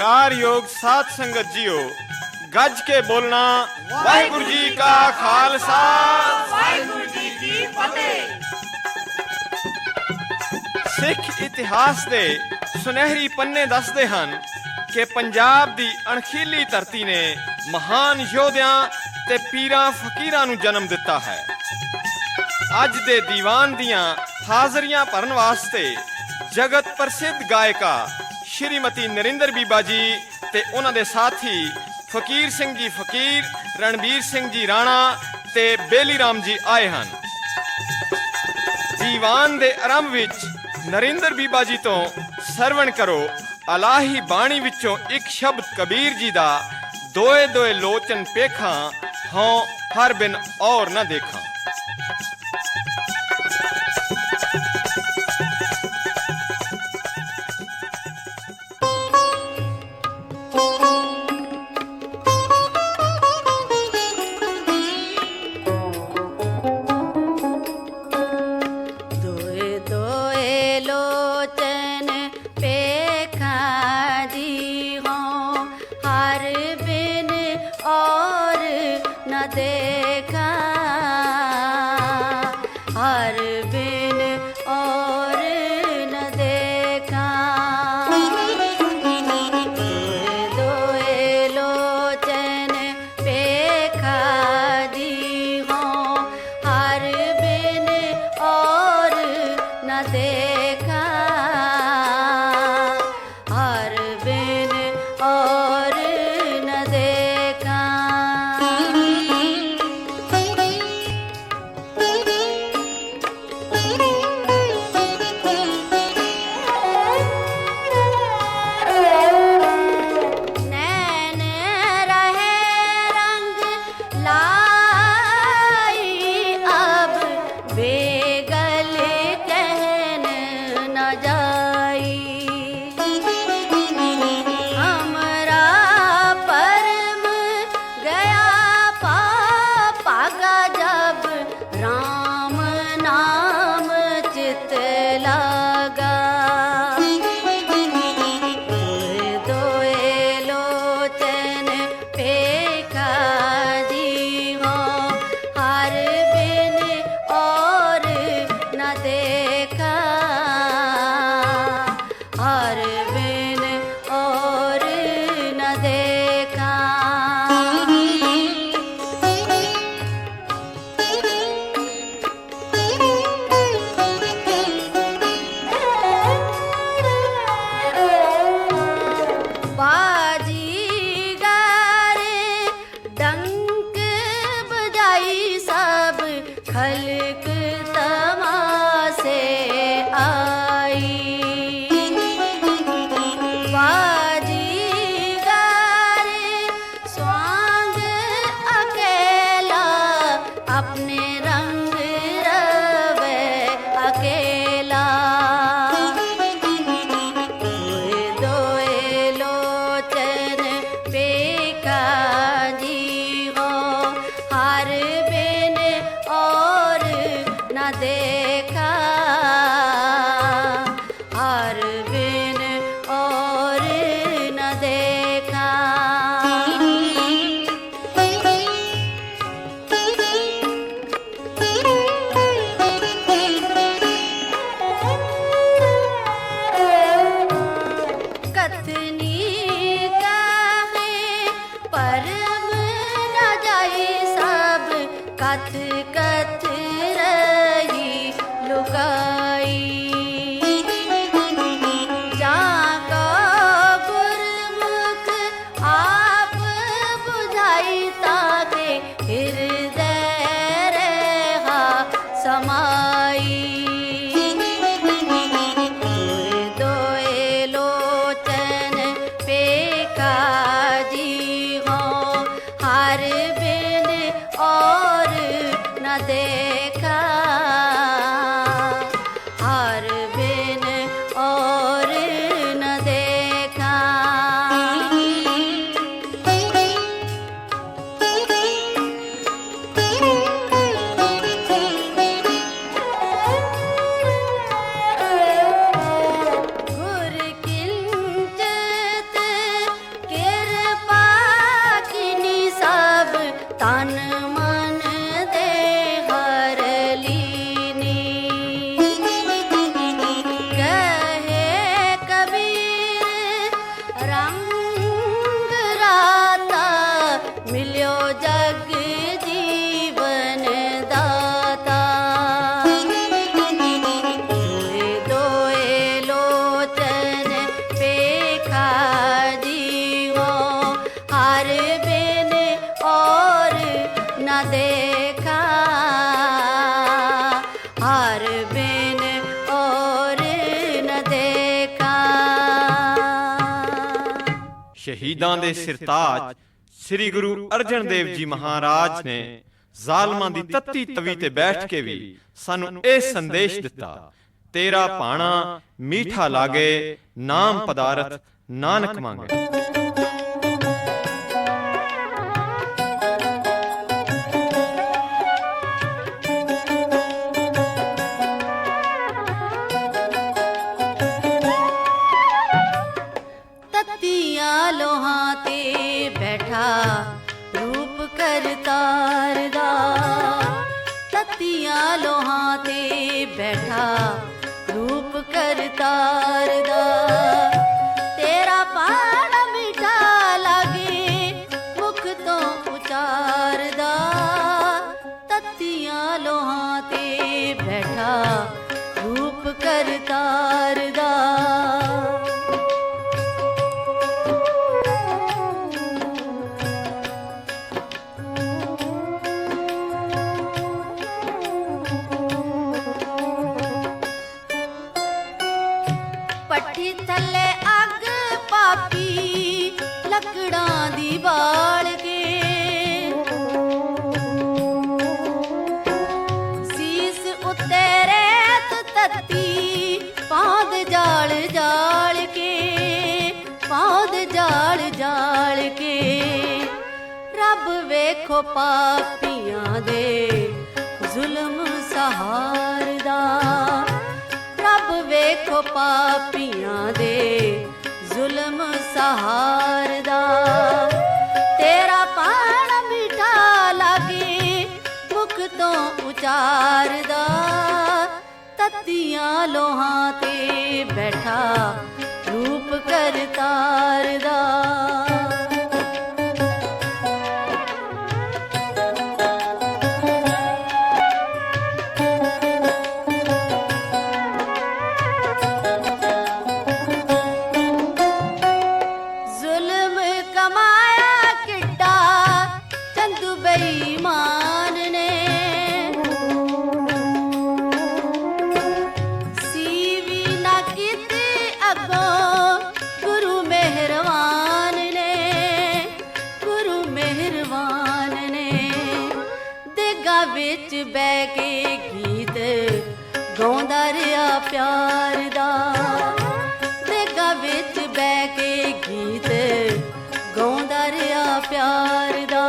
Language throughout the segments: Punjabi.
ਸਤਿਕਾਰਯੋਗ ਸਾਧ ਸੰਗਤ ਜੀਓ ਗੱਜ ਕੇ ਬੋਲਣਾ ਵਾਹਿਗੁਰੂ ਜੀ ਕਾ ਖਾਲਸਾ। ਵਾਹਿਗੁਰੂ ਜੀ ਕੀ ਫਤਿਹ। ਸਿੱਖ ਇਤਿਹਾਸ ਦੇ ਸੁਨਹਿਰੀ ਪੰਨੇ ਦੱਸਦੇ ਹਨ ਕਿ ਪੰਜਾਬ ਦੀ ਅਣਖੀਲੀ ਧਰਤੀ ਨੇ ਮਹਾਨ ਯੋਧਿਆਂ ਤੇ ਪੀਰਾਂ ਫਕੀਰਾਂ ਨੂੰ ਜਨਮ ਦਿੱਤਾ ਹੈ। ਅੱਜ ਦੇ ਦੀਵਾਨ ਦੀਆਂ ਹਾਜ਼ਰੀਆਂ ਭਰਨ ਵਾਸਤੇ ਜਗਤ ਪ੍ਰਸਿੱਧ ਗਾਇਕਾ ਸ਼੍ਰੀਮਤੀ ਨਰਿੰਦਰ ਬੀਬਾ ਜੀ ਤੇ ਉਹਨਾਂ ਦੇ ਸਾਥੀ ਫਕੀਰ ਸਿੰਘ ਜੀ ਫਕੀਰ, ਰਣਬੀਰ ਸਿੰਘ ਜੀ ਰਾਣਾ ਤੇ ਬੇਲੀ ਰਾਮ ਜੀ ਆਏ ਹਨ। ਦੀਵਾਨ ਦੇ ਆਰੰਭ ਵਿੱਚ ਨਰਿੰਦਰ ਬੀਬਾ ਜੀ ਤੋਂ ਸਰਵਣ ਕਰੋ, ਅਲਾਹੀ ਬਾਣੀ ਵਿੱਚੋਂ ਇੱਕ ਸ਼ਬਦ ਕਬੀਰ ਜੀ ਦਾ ਦੋਏ ਦੋਏ ਲੋਚਨ ਪੇਖਾਂ ਹਉ ਹਰ ਬਿਨ ਔਰ ਨਾ ਦੇਖਾਂ। allá. ਸ਼ਹੀਦਾਂ ਦੇ ਸਿਰਤਾਜ ਸ੍ਰੀ ਗੁਰੂ ਅਰਜਨ ਦੇਵ ਜੀ ਮਹਾਰਾਜ ਨੇ ਜ਼ਾਲਮਾਂ ਦੀ ਤੱਤੀ ਤਵੀ ਤੇ ਬੈਠ ਕੇ ਵੀ ਸਾਨੂੰ ਇਹ ਸੰਦੇਸ਼ ਦਿੱਤਾ, ਤੇਰਾ ਪਾਣਾ ਮੀਠਾ ਲਾਗੇ, ਨਾਮ ਪਦਾਰਥ ਨਾਨਕ ਮੰਗੇ। ਪਾਪੀਆਂ ਦੇ ਜ਼ੁਲਮ ਸਹਾਰਦਾ। ਰੱਬ ਵੇਖੋ ਪਾਪੀਆਂ ਦੇ ਜ਼ੁਲਮ ਸਹਾਰਦਾ। ਤੇਰਾ ਪਾਣ ਮਿਠਾ ਲਾਗੇ ਮੁਖ ਤੋਂ ਉਚਾਰਦਾ। ਤਤੀਆਂ ਲੋਹਾਂ ਤੇ ਬੈਠਾ ਰੂਪ ਕਰਤਾਰਦਾ। ਜ਼ੁਲਮ ਵਿੱਚ ਬਹਿ ਕੇ ਗੀਤ ਗਾਉਂਦਾ ਰਿਹਾ ਪਿਆਰ ਦਾ। ਦੇਗਾ ਵਿੱਚ ਬਹਿ ਕੇ ਗੀਤ ਗਾਉਂਦਾ ਰਿਹਾ ਪਿਆਰ ਦਾ।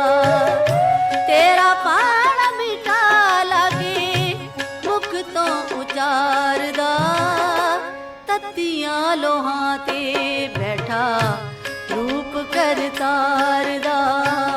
ਤੇਰਾ ਪਾਣ ਮਿਠਾ ਲਾਗੇ ਮੁਖ ਤੋਂ ਉਚਾਰਦਾ। ਤਤੀਆਂ ਲੋਹਾਂ ਤੇ ਬੈਠਾ ਰੂਪ ਕਰਤਾਰਦਾ। ਜ਼ਿਮੀ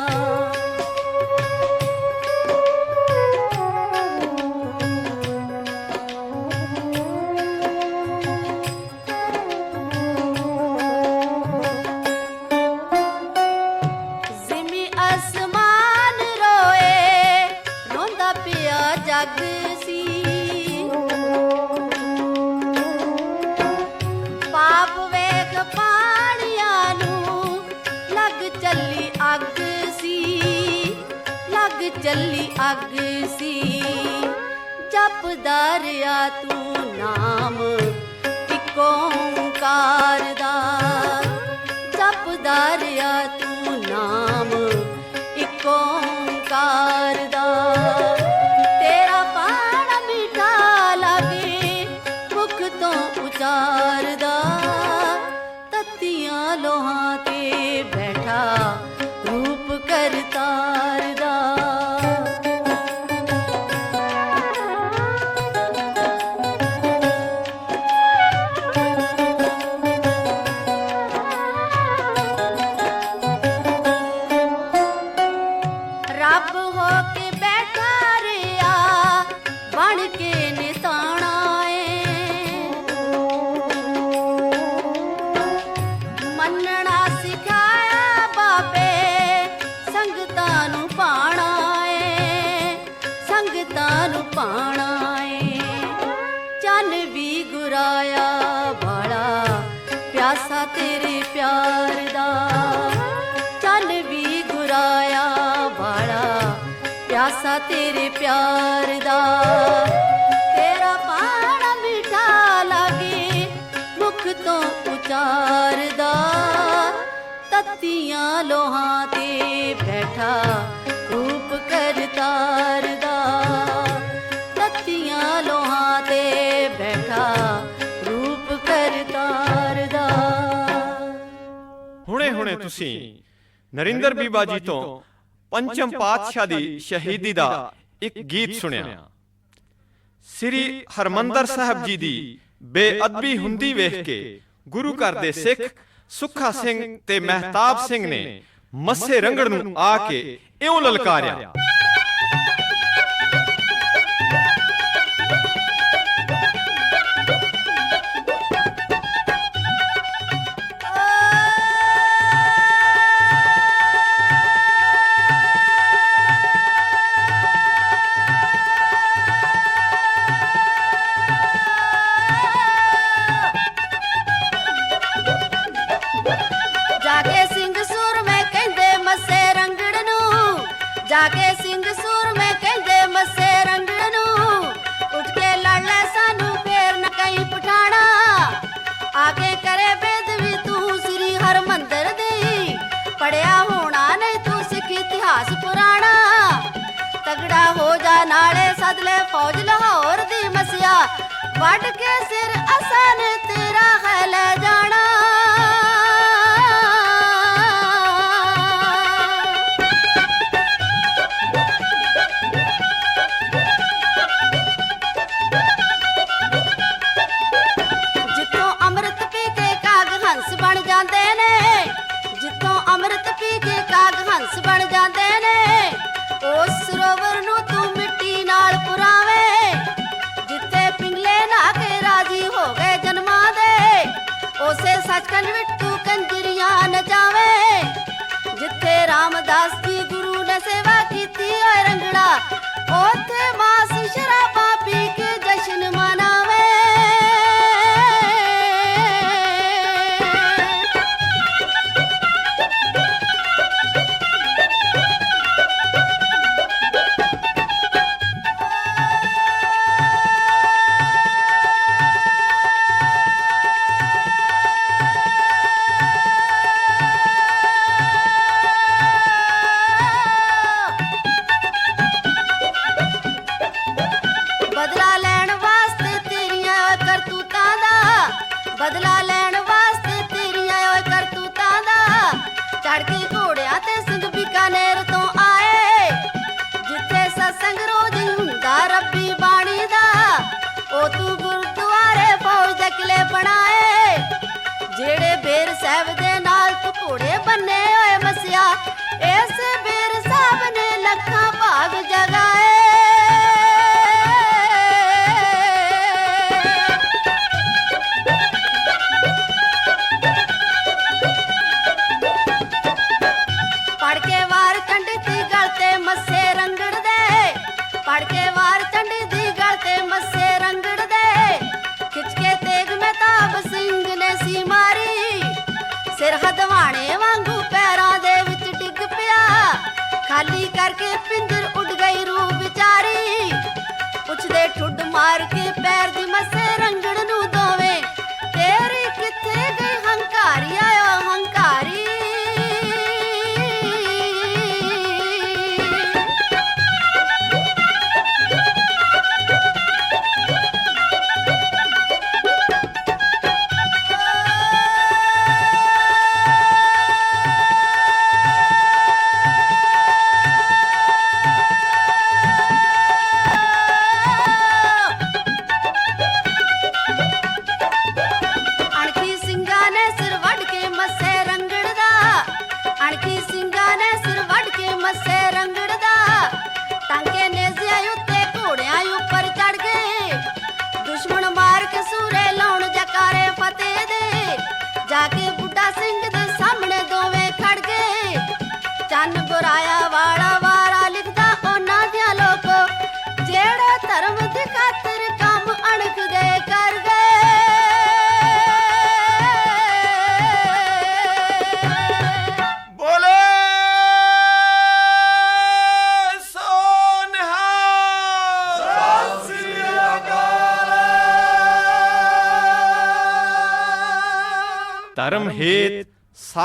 ਜਪਦਾ ਰਿਆ ਤੂੰ ਨਾਮ ਇੱਕ ਓੰਕਾਰ ਦਾ। ਜਪਦਾ ਰਿਆ ਤੂੰ ਨਾਮ ਇੱਕ ਓੰਕਾਰ ਤੀਆਂ ਤੇ ਬੈਠਾ, ਰੂਪ ਕਰਤਾਰ ਹੁਣੇ ਹੁਣੇ ਤੁਸੀਂ ਨਰਿੰਦਰ ਬੀਬਾ ਜੀ ਤੋਂ ਪੰਚਮ ਪਾਤਸ਼ਾਹ ਦੀ ਸ਼ਹੀਦੀ ਦਾ ਇੱਕ ਗੀਤ ਸੁਣਿਆ। ਸ੍ਰੀ ਹਰਮੰਦਰ ਸਾਹਿਬ ਜੀ ਦੀ ਬੇਅਦਬੀ ਹੁੰਦੀ ਵੇਖ ਕੇ ਗੁਰੂ ਘਰ ਦੇ ਸਿੱਖ ਸੁਖਾ ਸਿੰਘ ਤੇ ਮਹਿਤਾਬ ਸਿੰਘ ਨੇ ਮੱਸੇ ਰੰਗੜ ਨੂੰ ਆ ਕੇ ਇਉਂ ਲਲਕਾਰਿਆ। ਵੱਢ ਕੇ ਸਿਰ ਅਸਾਨ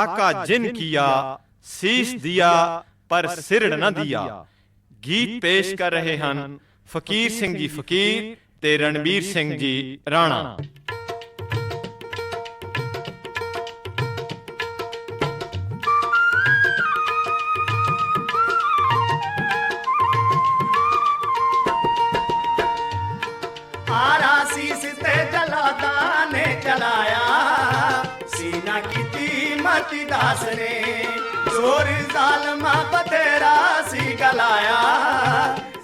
ਸਾਕਾ ਜਿਨ ਕੀਆ, ਸੀਸ ਦਿਆ, ਪਰ ਸਿਰੜ ਨਾ ਦਿਆ। ਗੀਤ ਪੇਸ਼ ਕਰ ਰਹੇ ਹਨ ਫਕੀਰ ਸਿੰਘ ਜੀ ਫਕੀਰ ਤੇ ਰਣਬੀਰ ਸਿੰਘ ਜੀ ਰਾਣਾ। ਮਤੀ ਦਾਸ ਨੇ ਜ਼ੋਰ ਜ਼ਾਲਮਾ ਬਤੇਰਾ ਸੀ ਗਲਾਇਆ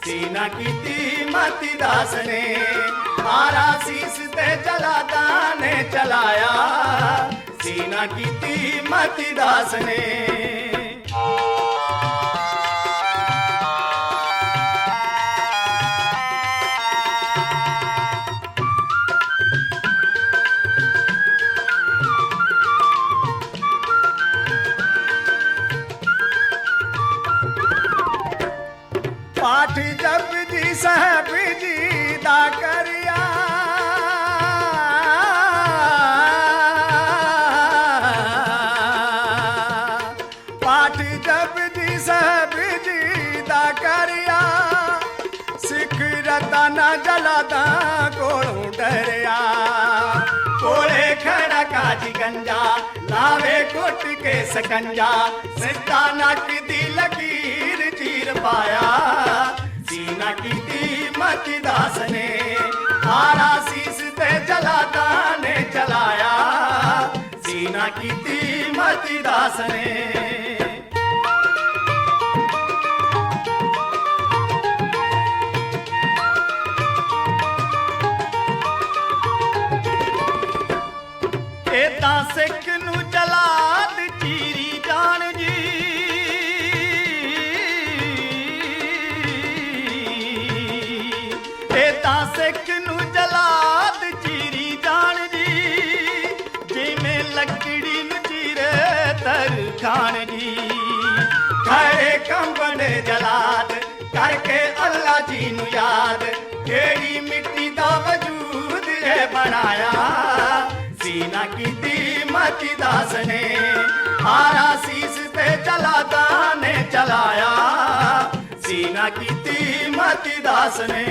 ਸੀਨਾ ਕੀਤੀ ਮਤੀ ਦਾਸ ਨੇ ਆਰਾ ਸੀਸ ਤੇ ਜਲਾਦਾ ਨੇ ਚਲਾਇਆ ਸੀਨਾ ਕੀਤੀ ਮਤੀ ਦਾਸ ਪਾਠੀ ਜਪਜੀ ਸਾਹਿਬ ਜੀ ਦਾ ਕਰਿਆ। ਪਾਠੀ ਜਪਜੀ ਸਾਹਿਬ ਜੀ ਦਾ ਕਰਿਆ। ਸਿੱਖ ਰਤਨਾ ਜਲਾਦਾ ਕੋਲੋਂ ਡਰਿਆ। ਕੋਲੇ ਖੜਾ ਕਾਜੀ ਗੰਜਾ, ਲਾਵੇ ਕੁੱਟ ਕੇ ਸਕੰਜਾ। ਸਿੱਧਾ ਨੱਕ ਦੀ ਲਕੀਰ ਚੀਰ ਪਾਇਆ। ਸੀਨਾ ਕੀਤੀ ਮਤੀ ਦਾਸ ਨੇ। ਆਰਾ ਸੀਸ ਤੇ ਜਲਾਦਾ ਨੇ ਚਲਾਇਆ। ਸੀਨਾ ਕੀਤੀ ਮਤੀ ਦਾਸ ਨੇ। ਅੱਲਾ ਨੂੰ ਯਾਦ, ਕਿਹੜੀ ਮਿੱਟੀ ਦਾ ਵਜੂਦ ਹੈ ਬਣਾਇਆ? ਸੀਨਾ ਕੀਤੀ ਮਤੀ ਦਾਸ ਨੇ ਹਾਰਾ ਸੀਸ ਤੇ ਚਲਾਦਾ ਨੇ ਚਲਾਇਆ। ਸੀਨਾ ਕੀਤੀ ਮਤੀ ਦਾਸ ਨੇ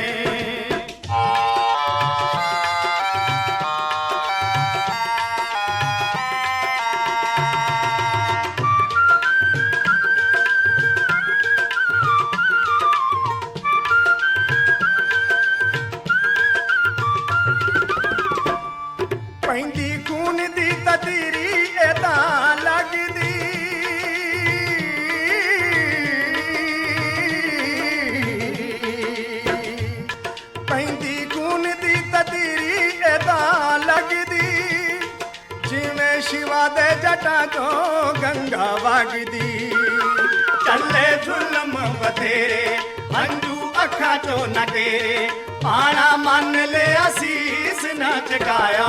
ਚੱਲੇ ਜ਼ੁਲਮ ਬਥੇਰੇ ਹੰਝੂ ਅੱਖਾਂ ਚੋਂ ਨਾ ਤੇਰੇ ਪਾਣਾ ਮੰਨ ਲਿਆ ਸੀਸ ਨਾ ਚਕਾਇਆ।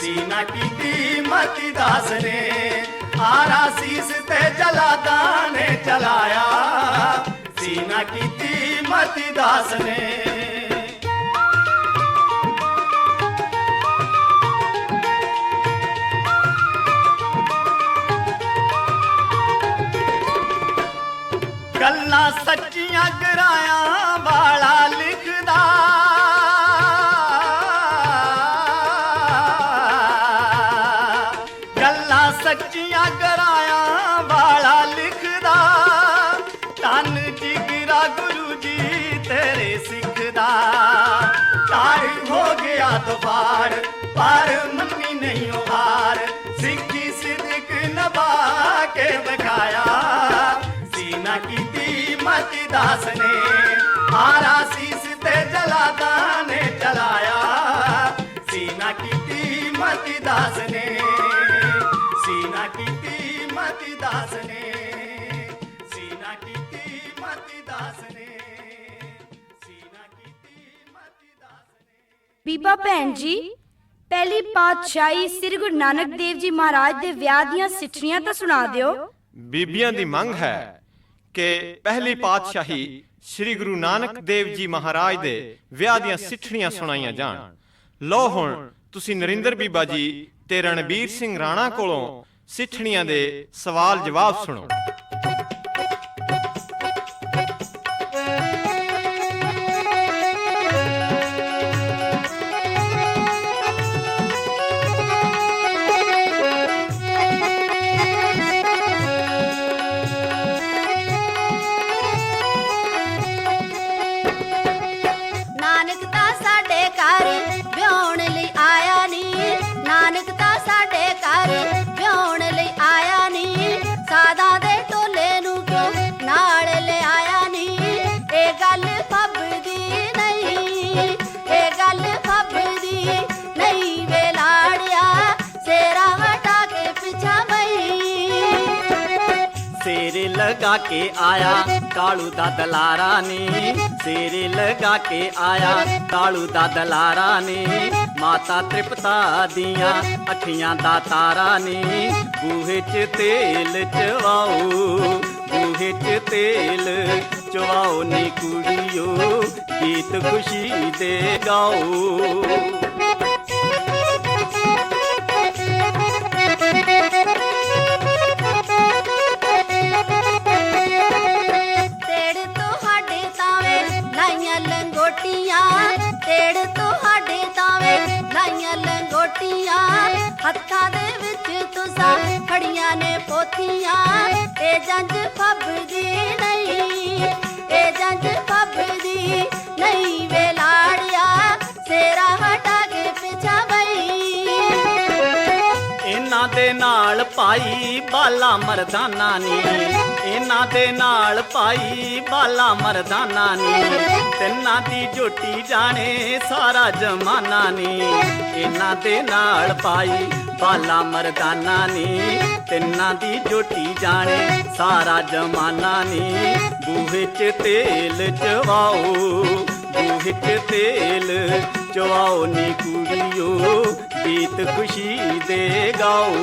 ਸੀਨਾ ਕੀਤੀ ਮਤੀ ਦਾਸ ਨੇ, ਆਰਾ ਸੀਸ ਤੇ ਜਲਾਦਾ ਨੇ ਚਲਾਇਆ। ਸੀਨਾ ਕੀਤੀ ਮਤੀ ਦਾਸ ਨੇ। ਗੱਲਾਂ ਸੱਚੀਆਂ ਗਰਾਇਆ ਵਾਲਾ ਲਿਖਦਾ। ਗੱਲਾਂ ਸੱਚੀਆਂ ਗਰਾਇਆ ਵਾਲਾ ਲਿਖਦਾ। ਤਨ ਜਿਗਰਾ ਗੁਰੂ ਜੀ ਤੇਰੇ ਸਿੱਖਦਾ। ਤਾਰ ਹੋ ਗਿਆ ਦਵਾਰ ਕੀਤੀ ਮਤੀ ਦਾਸ ਨੇ ਆਰਾ ਸੀਸ ਤੇ ਜਲਾਦਾ ਨੇ ਚਲਾਇਆ ਸੀਨਾ ਕੀਤੀ ਮਤੀ ਦਾਸ ਨੇ ਸੀਨਾ ਕੀਤੀ ਮਤੀ ਦਾਸ ਨੇ ਸੀਨਾ ਕੀਤੀ ਮਤੀ ਦਾਸ ਨੇ ਸੀਨਾ ਕੀਤੀ ਮਤੀ ਦਾਸ ਨੇ ਬੀਬਾ ਭੈਣ ਜੀ ਪਹਿਲੀ ਪਾਤਸ਼ਾਹੀ ਸ੍ਰੀ ਗੁਰੂ ਨਾਨਕ ਦੇਵ ਜੀ ਮਹਾਰਾਜ ਦੇ ਵਿਆਹ ਦੀਆਂ ਸਿੱਠਣੀਆਂ ਤਾਂ ਸੁਣਾ ਦਿਓ। ਬੀਬੀਆਂ ਦੀ ਮੰਗ ਹੈ ਕਿ ਪਹਿਲੀ ਪਾਤਸ਼ਾਹੀ ਸ੍ਰੀ ਗੁਰੂ ਨਾਨਕ ਦੇਵ ਜੀ ਮਹਾਰਾਜ ਦੇ ਵਿਆਹ ਦੀਆਂ ਸਿੱਠਣੀਆਂ ਸੁਣਾਈਆਂ ਜਾਣ। ਲੋ ਹੁਣ ਤੁਸੀਂ ਨਰਿੰਦਰ ਬੀਬਾ ਜੀ ਤੇ ਰਣਬੀਰ ਸਿੰਘ ਰਾਣਾ ਕੋਲੋਂ ਸਿੱਠਣੀਆਂ ਦੇ ਸਵਾਲ ਜਵਾਬ ਸੁਣੋ। ਲਗਾ ਕੇ ਆਇਆ, ਕਾਲੂ ਦਾ ਦਲਾਰਾ ਨੇ। ਸੇਰੇ ਲਗਾ ਕੇ ਆਇਆ, ਕਾਲੂ ਦਾ ਦਲਾਰਾ ਨੇ। ਮਾਤਾ ਤ੍ਰਿਪਤਾ ਦੀਆਂ ਅੱਖੀਆਂ ਦਾ ਤਾਰਾ ਨੇ। ਬੂਹੇ 'ਚ ਤੇਲ ਚਵਾਓ, ਬੂਹੇ 'ਚ ਤੇਲ ਚਵਾਓ ਨੀ ਕੁੜੀਓ। ਗੀਤ ਖੁਸ਼ੀ ਦੇ ਗਾਓ। ਲੰਗੋਟੀਆਂ ਤੇੜ ਤੁਹਾਡੇ ਤਾਵੇਂ ਲਾਈਆਂ ਲੰਗੋਟੀਆਂ। ਹੱਥਾਂ ਦੇ ਵਿੱਚ ਤੁਸਾਂ ਫੜੀਆਂ ਨੇ ਪੋਥੀਆਂ। ਇਹ ਜੰਜ ਫੱਬਦੀ ਨਹੀਂ, ਇਹ ਜੰਜ ਫੱਬਦੀ ਨਹੀਂ। ਭਾਈ ਬਾਲਾ ਮਰਦਾਨਾ ਨੀ। ਇਹਨਾਂ ਦੇ ਨਾਲ ਭਾਈ ਬਾਲਾ ਮਰਦਾਨਾ ਨੀ। ਤਿੰਨਾਂ ਦੀ ਝੋਟੀ ਜਾਣੇ ਸਾਰਾ ਜਮਾਨਾ ਨੀ। ਇਹਨਾਂ ਦੇ ਨਾਲ ਭਾਈ ਬਾਲਾ ਮਰਦਾਨਾ ਨੀ। ਤਿੰਨਾਂ ਦੀ ਝੋਟੀ ਜਾਣੇ ਸਾਰਾ ਜਮਾਨਾ ਨੀ। ਬੂਹੇ 'ਚ ਤੇਲ ਚਵਾਓ, ਬੂਹੇ 'ਚ ਤੇਲ ਚਵਾਓ ਨੀ ਕੁੜੀਓ। ਗੀਤ ਖੁਸ਼ੀ ਦੇ ਗਾਓ।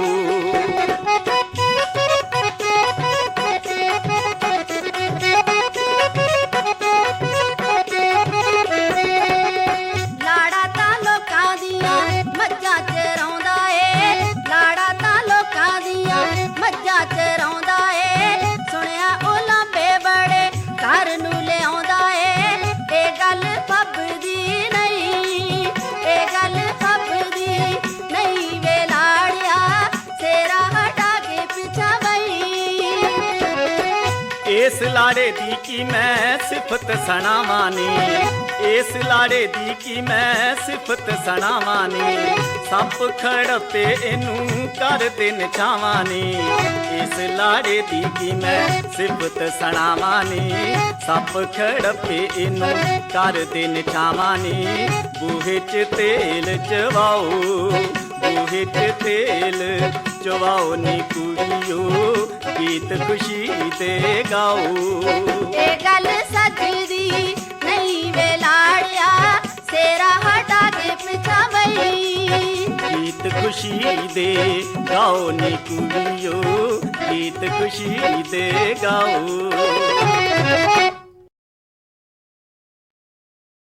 ਲਾੜੇ ਦੀ ਕੀ ਮੈਂ ਸਿਫਤ ਸੁਣਾਵਾਨੀ ਇਸ ਲਾੜੇ ਦੀ ਕੀ ਮੈਂ ਸਿਫਤ ਸੁਣਾਵਾਨੀ ਸੱਪ ਖੜਪੇ ਇਹਨੂੰ ਕਰਦੇ ਨਚਾਵਾਨੀ ਇਸ ਲਾੜੇ ਦੀ ਕੀ ਮੈਂ ਸਿਫਤ ਸੁਣਾਵਾਨੀ ਸੱਪ ਖੜਪੇ ਇਹਨੂੰ ਕਰਦੇ ਨਚਾਵਾਨੀ ਬੂਹੇ 'ਚ ਤੇਲ ਚਵਾਓ, ਬੂਹੇ 'ਚ ਤੇਲ ਚਵਾਓ ਨੀ ਕੁੜੀਓ ਗੀਤ ਖੁਸ਼ੀ ਦੇ ਗਾਓ। ਇਹ ਗੱਲ ਸੱਜਦੀ ਨਹੀਂ ਵੇ ਲਾੜਿਆ ਸੇਰਾ ਹਟਾ ਕੇ ਪਿਛਾ ਬਈ ਗੀਤ ਖੁਸ਼ੀ ਦੇ ਗਾਓ ਨੀ ਕੁੜੀਓ ਗੀਤ ਖੁਸ਼ੀ ਦੇ ਗਾਓ।